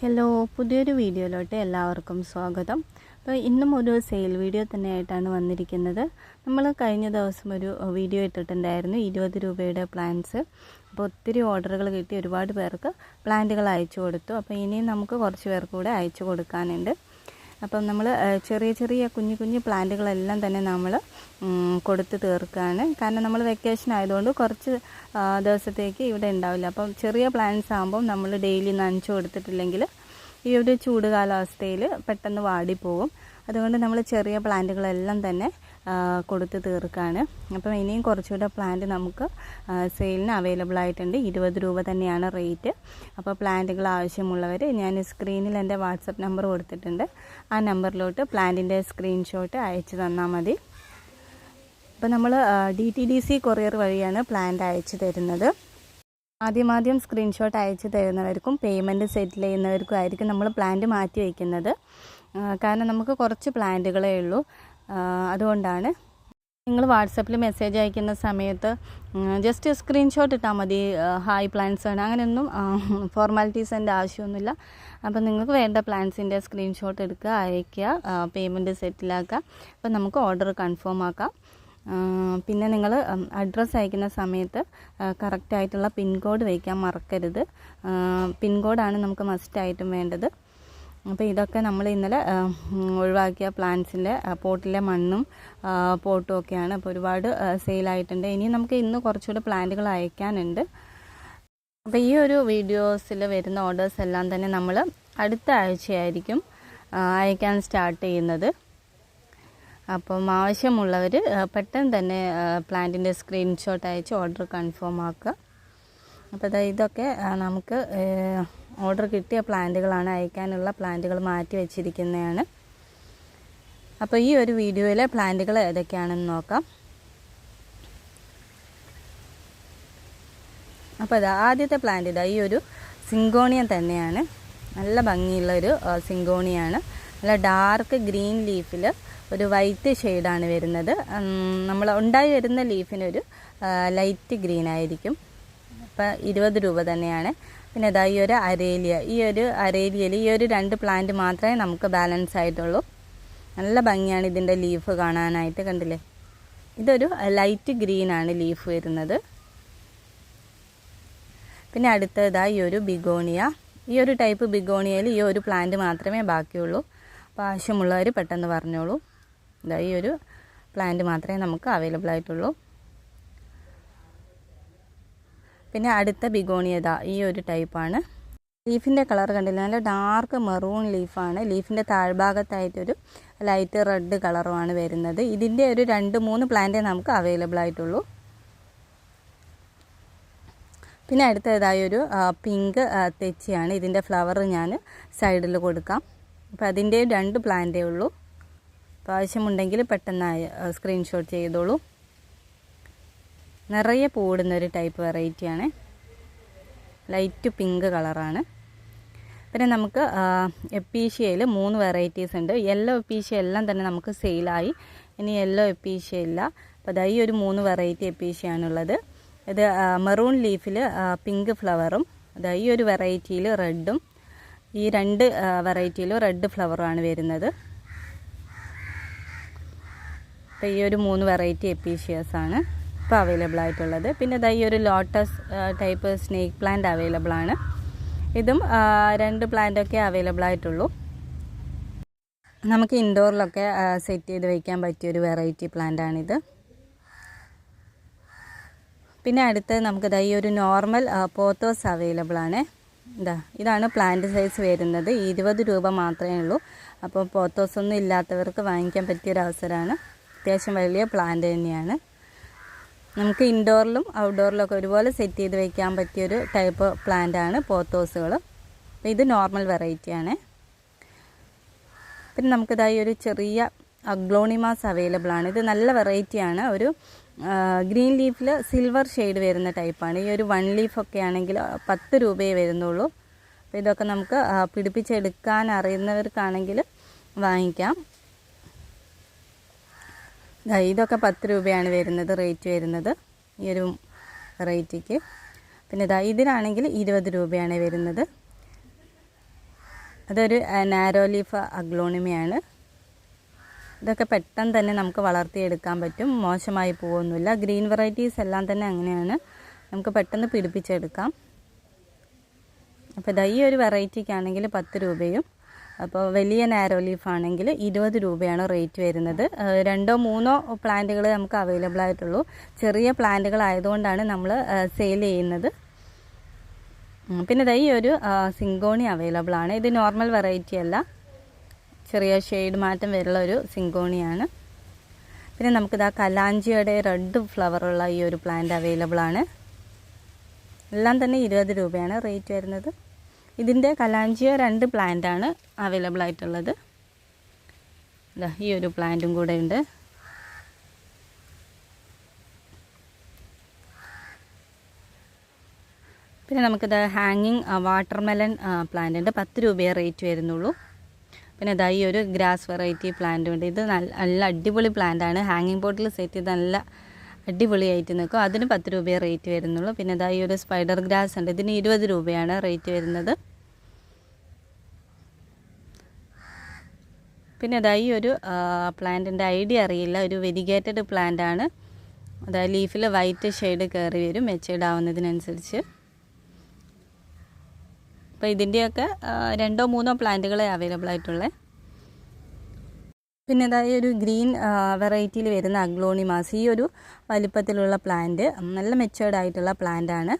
Hello പുതിയൊരു വീഡിയോയിലോട്ട് എല്ലാവർക്കും സ്വാഗതം. അപ്പോൾ ഇന്നും ഒരു സെയിൽ വീഡിയോ തന്നെയായിട്ടാണ് വന്നിരിക്കുന്നത്. നമ്മൾ കഴിഞ്ഞ ദിവസം ഒരു വീഡിയോ ഇട്ടിട്ടുണ്ടായിരുന്നു ഇരുപത് രൂപയുടെ പ്ലാന്റ്സ് അപ്പോൾ ഒത്തിരി ഓർഡറുകൾ കിട്ടി ഒരുപാട് പേർക്ക് പ്ലാന്റുകൾ അയച്ചു കൊടുത്തു. അപ്പോൾ ഇനിയും നമുക്ക് കുറച്ച് പേർക്ക് കൂടെ അയച്ചു കൊടുക്കാനുണ്ട്. അപ്പം നമ്മൾ ചെറിയ ചെറിയ കുഞ്ഞു കുഞ്ഞു പ്ലാന്റുകളെല്ലാം തന്നെ നമ്മൾ കൊടുത്ത് തീർക്കുകയാണ് കാരണം നമ്മൾ വെക്കേഷൻ ആയതുകൊണ്ട് കുറച്ച് ദിവസത്തേക്ക് ഇവിടെ ഉണ്ടാവില്ല. അപ്പം ചെറിയ പ്ലാന്റ്സ് ആകുമ്പം നമ്മൾ ഡെയിലി നനച്ചു കൊടുത്തിട്ടില്ലെങ്കിൽ ഈ ഒരു ചൂട് കാലാവസ്ഥയിൽ പെട്ടെന്ന് വാടിപ്പോവും അതുകൊണ്ട് നമ്മൾ ചെറിയ പ്ലാന്റുകളെല്ലാം തന്നെ കൊടുത്ത് തീർക്കുകയാണ് അപ്പം ഇനിയും കുറച്ചുകൂടെ പ്ലാന്റ് നമുക്ക് സെയിലിന് അവൈലബിൾ ആയിട്ടുണ്ട്. ഇരുപത് രൂപ തന്നെയാണ് റേറ്റ് അപ്പോൾ പ്ലാന്റുകൾ ആവശ്യമുള്ളവർ ഞാൻ സ്ക്രീനിൽ എന്റെ വാട്സപ്പ് നമ്പർ കൊടുത്തിട്ടുണ്ട്. ആ നമ്പറിലോട്ട് പ്ലാന്റിന്റെ സ്ക്രീൻഷോട്ട് അയച്ചു തന്നാൽ മതി. അപ്പോൾ നമ്മൾ D T D C courier വഴിയാണ് പ്ലാന്റ് അയച്ചു തരുന്നത്. ആദ്യമാദ്യം സ്ക്രീൻഷോട്ട് അയച്ചു തരുന്നവർക്കും പേയ്മെന്റ് സെറ്റിൽ ചെയ്യുന്നവർക്കും ആയിരിക്കും നമ്മൾ പ്ലാന്റ് മാറ്റി വയ്ക്കുന്നത് കാരണം നമുക്ക് കുറച്ച് പ്ലാന്റുകളേ ഉള്ളൂ. അതുകൊണ്ടാണ്. നിങ്ങൾ വാട്സപ്പിൽ മെസ്സേജ് അയക്കുന്ന സമയത്ത് ജസ്റ്റ് സ്ക്രീൻഷോട്ട് ഇട്ടാൽ മതി. ഹായ് പ്ലാൻസ് ആണ്. അങ്ങനെയൊന്നും ഫോർമാലിറ്റീസിന്റെ ആവശ്യമൊന്നുമില്ല. അപ്പോൾ നിങ്ങൾക്ക് വേണ്ട പ്ലാൻസിന്റെ സ്ക്രീൻഷോട്ട് എടുക്കുക അയയ്ക്കുക പേയ്മെന്റ് സെറ്റിലാക്കുക അപ്പോൾ നമുക്ക് ഓർഡർ കൺഫേം ആക്കാം. പിന്നെ നിങ്ങൾ അഡ്രസ്സ് അയക്കുന്ന സമയത്ത് കറക്റ്റായിട്ടുള്ള പിൻകോഡ് വയ്ക്കാൻ മറക്കരുത്. പിൻകോഡാണ് നമുക്ക് മസ്റ്റായിട്ടും വേണ്ടത്. അപ്പോൾ ഇതൊക്കെ നമ്മൾ ഇന്നലെ ഒഴിവാക്കിയ പ്ലാന്റ്സിന്റെ പോട്ടിലെ മണ്ണും പോട്ടും ഒക്കെയാണ് അപ്പോൾ ഒരുപാട് സെയിലായിട്ടുണ്ട്. ഇനി നമുക്ക് ഇന്ന് കുറച്ചുകൂടെ പ്ലാന്റുകൾ അയക്കാനുണ്ട്. അപ്പോൾ ഈ ഒരു വീഡിയോസിൽ വരുന്ന ഓർഡേഴ്സ് എല്ലാം തന്നെ നമ്മൾ അടുത്ത ആഴ്ചയായിരിക്കും അയക്കാൻ സ്റ്റാർട്ട് ചെയ്യുന്നത്. അപ്പം ആവശ്യമുള്ളവർ പെട്ടെന്ന് തന്നെ പ്ലാന്റിന്റെ സ്ക്രീൻഷോട്ട് അയച്ച് ഓർഡർ കൺഫേം ആക്കുക. അപ്പോൾ ഇതൊക്കെ നമുക്ക് ഓർഡർ കിട്ടിയ പ്ലാന്റുകളാണ് അയക്കാനുള്ള പ്ലാന്റുകൾ മാറ്റി വെച്ചിരിക്കുന്നതാണ്. അപ്പോൾ ഈ ഒരു വീഡിയോയിലെ പ്ലാന്റുകൾ ഏതൊക്കെയാണെന്ന് നോക്കാം. അപ്പോൾ ഇതാ ആദ്യത്തെ പ്ലാന്റ് ഇതാ ഈ ഒരു സിങ്കോണിയൻ തന്നെയാണ്. നല്ല ഭംഗിയുള്ള ഭംഗിയുള്ളൊരു സിങ്കോണിയാണ്. നല്ല ഡാർക്ക് ഗ്രീൻ ലീഫിൽ ഒരു വൈറ്റ് ഷെയ്ഡാണ് വരുന്നത്. നമ്മൾ ഉണ്ടായി വരുന്ന ലീഫിനൊരു ലൈറ്റ് ഗ്രീൻ ആയിരിക്കും. അപ്പോൾ ഇരുപത് രൂപ തന്നെയാണ്. പിന്നെ ഇതാ ഈ ഒരു അരേലിയ. ഈ ഒരു അരേലിയയിൽ ഈ ഒരു രണ്ട് പ്ലാന്റ് മാത്രമേ നമുക്ക് ബാലൻസ് ആയിട്ടുള്ളൂ. നല്ല ഭംഗിയാണ് ഇതിന്റെ ലീഫ് കാണാനായിട്ട് കണ്ടില്ലേ? ഇതൊരു ലൈറ്റ് ഗ്രീൻ ആണ് ലീഫ് വരുന്നത്. പിന്നെ അടുത്തതാ ഈ ഒരു ബിഗോണിയ. ഈ ഒരു ടൈപ്പ് ബിഗോണിയയിൽ ഈ ഒരു പ്ലാന്റ് മാത്രമേ ബാക്കിയുള്ളൂ. അപ്പോൾ ആവശ്യമുള്ളവർ പെട്ടെന്ന് പറഞ്ഞോളൂ. ഇതാ ഈ ഒരു പ്ലാന്റ് മാത്രമേ നമുക്ക് അവൈലബിൾ ആയിട്ടുള്ളൂ. പിന്നെ അടുത്ത ബിഗോണിയത ഈ ഒരു ടൈപ്പാണ് ലീഫിന്റെ കളർ കണ്ടില്ല? നല്ല ഡാർക്ക് മെറൂൺ ലീഫാണ് ലീഫിന്റെ താഴ്ഭാഗത്തായിട്ടൊരു ലൈറ്റ് റെഡ് കളറുമാണ് വരുന്നത്. ഇതിന്റെ ഒരു രണ്ട് മൂന്ന് പ്ലാന്റേ നമുക്ക് അവൈലബിൾ ആയിട്ടുള്ളൂ. പിന്നെ അടുത്തതായ ഒരു പിങ്ക് തെച്ചിയാണ്. ഇതിന്റെ ഫ്ലവർ ഞാൻ സൈഡിൽ കൊടുക്കാം. അപ്പോൾ അതിന്റെ രണ്ട് പ്ലാന്റേ ഉള്ളൂ. അപ്പോൾ ആവശ്യമുണ്ടെങ്കിൽ പെട്ടെന്ന് സ്ക്രീൻഷോട്ട് ചെയ്തോളൂ. നിറയെ പൂടുന്ന ഒരു ടൈപ്പ് വെറൈറ്റിയാണ് ലൈറ്റ് പിങ്ക് കളറാണ് പിന്നെ നമുക്ക് എപ്പീഷ്യയിൽ മൂന്ന് വെറൈറ്റീസ് ഉണ്ട്. യെല്ലോ എപ്പീഷ്യ എല്ലാം തന്നെ നമുക്ക് സെയിലായി ഇനി യെല്ലോ എപ്പീഷ്യ ഇല്ല. അപ്പോൾ അതായി ഒരു മൂന്ന് വെറൈറ്റി എപ്പീഷ്യയാണുള്ളത് ഇത് മെറൂൺ ലീഫിൽ പിങ്ക് ഫ്ലവറും അതായി ഒരു വെറൈറ്റിയിൽ റെഡും ഈ രണ്ട് വെറൈറ്റിയിലും റെഡ് ഫ്ലവറാണ് വരുന്നത്. അപ്പോൾ ഈ ഒരു മൂന്ന് വെറൈറ്റി എപ്പീഷ്യസാണ് ഇപ്പോൾ അവൈലബിൾ ആയിട്ടുള്ളത്. പിന്നെ ഇതാ ഈ ഒരു lotus type snake plant available ആണ്. ഇതും രണ്ട് പ്ലാന്റൊക്കെ അവൈലബിൾ ആയിട്ടുള്ളൂ. നമുക്ക് ഇൻഡോറിലൊക്കെ സെറ്റ് ചെയ്ത് വയ്ക്കാൻ പറ്റിയൊരു വെറൈറ്റി പ്ലാന്റ് ആണിത്. പിന്നെ അടുത്ത് നമുക്ക് ഇതാ ഈ ഒരു നോർമൽ പോത്തോസ് അവൈലബിൾ ആണ്. ഇതാ ഇതാണ് പ്ലാന്റ് സൈസ് വരുന്നത്. ഇരുപത് രൂപ മാത്രമേ ഉള്ളൂ. അപ്പോൾ പോത്തോസ് ഒന്നും ഇല്ലാത്തവർക്ക് വാങ്ങിക്കാൻ പറ്റിയൊരു അവസരമാണ്. അത്യാവശ്യം വലിയ പ്ലാന്റ് തന്നെയാണ്. നമുക്ക് ഇൻഡോറിലും ഔട്ട്ഡോറിലും ഒക്കെ ഒരുപോലെ സെറ്റ് ചെയ്ത് വെക്കാൻ പറ്റിയൊരു ടൈപ്പ് പ്ലാന്റ് ആണ് പോത്തോസുകൾ അപ്പോൾ ഇത് നോർമൽ വെറൈറ്റിയാണ് പിന്നെ നമുക്കിതായി ഒരു ചെറിയ അഗ്ലോണിമാസ് അവൈലബിൾ ആണ്. ഇത് നല്ല വെറൈറ്റിയാണ് ഒരു ഗ്രീൻ ലീഫിൽ സിൽവർ ഷെയ്ഡ് വരുന്ന ടൈപ്പാണ് ഈ ഒരു വൺ ലീഫൊക്കെ ആണെങ്കിൽ പത്ത് രൂപയേ വരുന്നുള്ളൂ. അപ്പോൾ ഇതൊക്കെ നമുക്ക് പിടിപ്പിച്ചെടുക്കാൻ അറിയുന്നവർക്കാണെങ്കിൽ വാങ്ങിക്കാം. ഇതൊക്കെ പത്ത് രൂപയാണ് വരുന്നത് റേറ്റ് വരുന്നത്. ഈ ഒരു വെറൈറ്റിക്ക് പിന്നെ ഇതാ ഇതിനാണെങ്കിൽ ഇരുപത് രൂപയാണ് വരുന്നത്. അതൊരു നാരോ അഗ്ലോണിമയാണ്. ഇതൊക്കെ പെട്ടെന്ന് തന്നെ നമുക്ക് വളർത്തിയെടുക്കാൻ പറ്റും. മോശമായി പോകുന്നില്ല. ഗ്രീൻ വെറൈറ്റീസ് എല്ലാം തന്നെ അങ്ങനെയാണ്. നമുക്ക് പെട്ടെന്ന് പിടിപ്പിച്ചെടുക്കാം. അപ്പോൾ ഇതാ ഈ ഒരു വെറൈറ്റിക്കാണെങ്കിൽ പത്ത് രൂപയും അപ്പോൾ വലിയ നാരോ ലീഫ് ആണെങ്കിൽ ഇരുപത് രൂപയാണ് റേറ്റ് വരുന്നത്. രണ്ടോ മൂന്നോ പ്ലാന്റുകൾ നമുക്ക് അവൈലബിൾ ആയിട്ടുള്ളൂ. ചെറിയ പ്ലാന്റുകൾ ആയതുകൊണ്ടാണ് നമ്മൾ സെയിൽ ചെയ്യുന്നത്. പിന്നെ ഈ ഒരു സിങ്കോണി അവൈലബിൾ ആണ്. ഇത് നോർമൽ വെറൈറ്റി അല്ല. ചെറിയ ഷെയ്ഡ് മാറ്റം വരുള്ള ഒരു സിങ്കോണിയാണ്. പിന്നെ നമുക്കിതാ കലാഞ്ചിയുടെ റെഡ് ഫ്ലവറുള്ള ഈ ഒരു പ്ലാന്റ് അവൈലബിൾ ആണ്. എല്ലാം തന്നെ ഇരുപത് രൂപയാണ് റേറ്റ് വരുന്നത്. ഇതിന്റെ കലാഞ്ചിയോ രണ്ട് പ്ലാന്റാണ് അവൈലബിൾ ആയിട്ടുള്ളത്. ഈ ഒരു പ്ലാന്റും കൂടെ ഉണ്ട്. പിന്നെ നമുക്കിത് ഹാങ്ങിങ് വാട്ടർമെലൺ പ്ലാന്റ് ഉണ്ട്. പത്ത് രൂപയെ റേറ്റ് വരുന്നുള്ളൂ. പിന്നെ ഇതാ ഈ ഒരു ഗ്രാസ് വെറൈറ്റി പ്ലാന്റ് ഉണ്ട്. ഇത് നല്ല നല്ല അടിപൊളി പ്ലാന്റാണ് ഹാങ്ങിങ് പോട്ടിൽ സെറ്റ് ചെയ്ത് നല്ല അടിപൊളിയായിട്ട് നിൽക്കും. അതിന് പത്ത് രൂപയെ റേറ്റ് വരുന്നുള്ളൂ. പിന്നെ ഇതാ ഈ ഒരു സ്പൈഡർ ഗ്രാസ് ഉണ്ട്. ഇതിന് ഇരുപത് രൂപയാണ് റേറ്റ് വരുന്നത്. പിന്നെ അതായി ഈ ഒരു പ്ലാന്റിന്റെ ഐഡിയ അറിയില്ല. ഒരു വെരിഗേറ്റഡ് പ്ലാന്റ് ആണ്. അതായത് ലീഫിൽ വൈറ്റ് ഷെയ്ഡ് കയറി വരും മെച്ചേർഡ് ആവുന്നതിനനുസരിച്ച്. അപ്പോൾ ഇതിന്റെയൊക്കെ രണ്ടോ മൂന്നോ പ്ലാന്റുകളെ അവൈലബിൾ ആയിട്ടുള്ളത് പിന്നെ അതായത് ഒരു ഗ്രീൻ വെറൈറ്റിയിൽ വരുന്ന അഗ്ലോണിമാസ് ഈ ഒരു വലിപ്പത്തിലുള്ള പ്ലാന്റ് നല്ല മെച്ചേർഡ് ആയിട്ടുള്ള പ്ലാന്റ് ആണ്.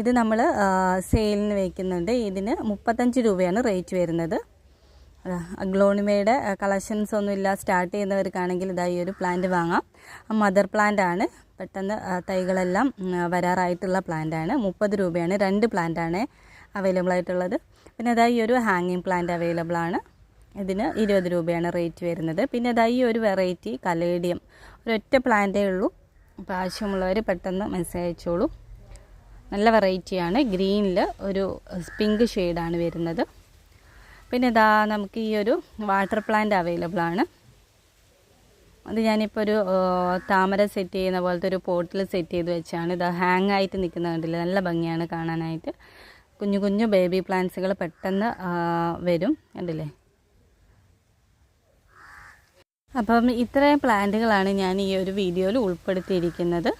ഇത് നമ്മൾ സെയിലിന് വയ്ക്കുന്നുണ്ട് ഇതിന് മുപ്പത്തഞ്ച് രൂപയാണ് റേറ്റ് വരുന്നത്. അഗ്ലോണിമയുടെ കളക്ഷൻസ് ഒന്നുമില്ല സ്റ്റാർട്ട് ചെയ്യുന്നവർക്കാണെങ്കിൽ ഇതാ ഈ ഒരു പ്ലാന്റ് വാങ്ങാം. മദർ പ്ലാന്റ് ആണ്. പെട്ടെന്ന് തൈകളെല്ലാം വരാറായിട്ടുള്ള പ്ലാന്റ് ആണ്. മുപ്പത് രൂപയാണ്. രണ്ട് പ്ലാന്റ് ആണ് അവൈലബിൾ ആയിട്ടുള്ളത്. പിന്നെ അതാ ഈ ഒരു ഹാങ്ങിങ് പ്ലാന്റ് അവൈലബിൾ ആണ്. ഇതിന് ഇരുപത് രൂപയാണ് റേറ്റ് വരുന്നത്. പിന്നെ അതാ ഈ ഒരു വെറൈറ്റി കലേഡിയം. ഒരൊറ്റ പ്ലാന്റേ ഉള്ളൂ. അപ്പോൾ ആവശ്യമുള്ളവർ പെട്ടെന്ന് മെസ്സേജ് അയച്ചോളൂ. നല്ല വെറൈറ്റിയാണ് ഗ്രീനിൽ ഒരു പിങ്ക് ഷെയ്ഡാണ് വരുന്നത്. പിന്നെ ഇതാ നമുക്ക് ഈ ഒരു വാട്ടർ പ്ലാന്റ് അവൈലബിൾ ആണ്. അത് ഞാനിപ്പോൾ ഒരു താമര സെറ്റ് ചെയ്യുന്ന പോലത്തെ ഒരു പോട്ടിൽ സെറ്റ് ചെയ്ത് വെച്ചാണ്. ഇത് ഹാങ് ആയിട്ട് നിൽക്കുന്ന കണ്ടില്ല? നല്ല ഭംഗിയാണ് കാണാനായിട്ട്. കുഞ്ഞു കുഞ്ഞു ബേബി പ്ലാന്റ്സുകൾ പെട്ടെന്ന് വരും. കണ്ടില്ലേ? അപ്പം ഇത്രയും പ്ലാന്റുകളാണ് ഞാൻ ഈ ഒരു വീഡിയോയിൽ ഉൾപ്പെടുത്തിയിരിക്കുന്നത്.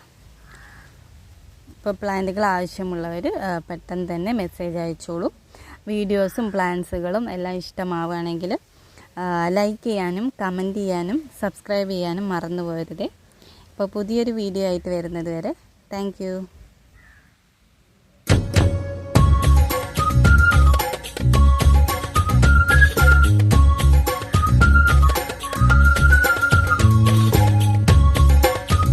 ഇപ്പോൾ പ്ലാന്റുകൾ ആവശ്യമുള്ളവർ പെട്ടെന്ന് തന്നെ മെസ്സേജ് അയച്ചോളൂ. വീഡിയോസും പ്ലാൻസുകളും എല്ലാം ഇഷ്ടമാവുകയാണെങ്കിൽ ലൈക്ക് ചെയ്യാനും കമന്റ് ചെയ്യാനും സബ്സ്ക്രൈബ് ചെയ്യാനും മറന്നു പോകരുതേ അപ്പോൾ പുതിയൊരു വീഡിയോ ആയിട്ട് വരുന്നത് വരെ താങ്ക്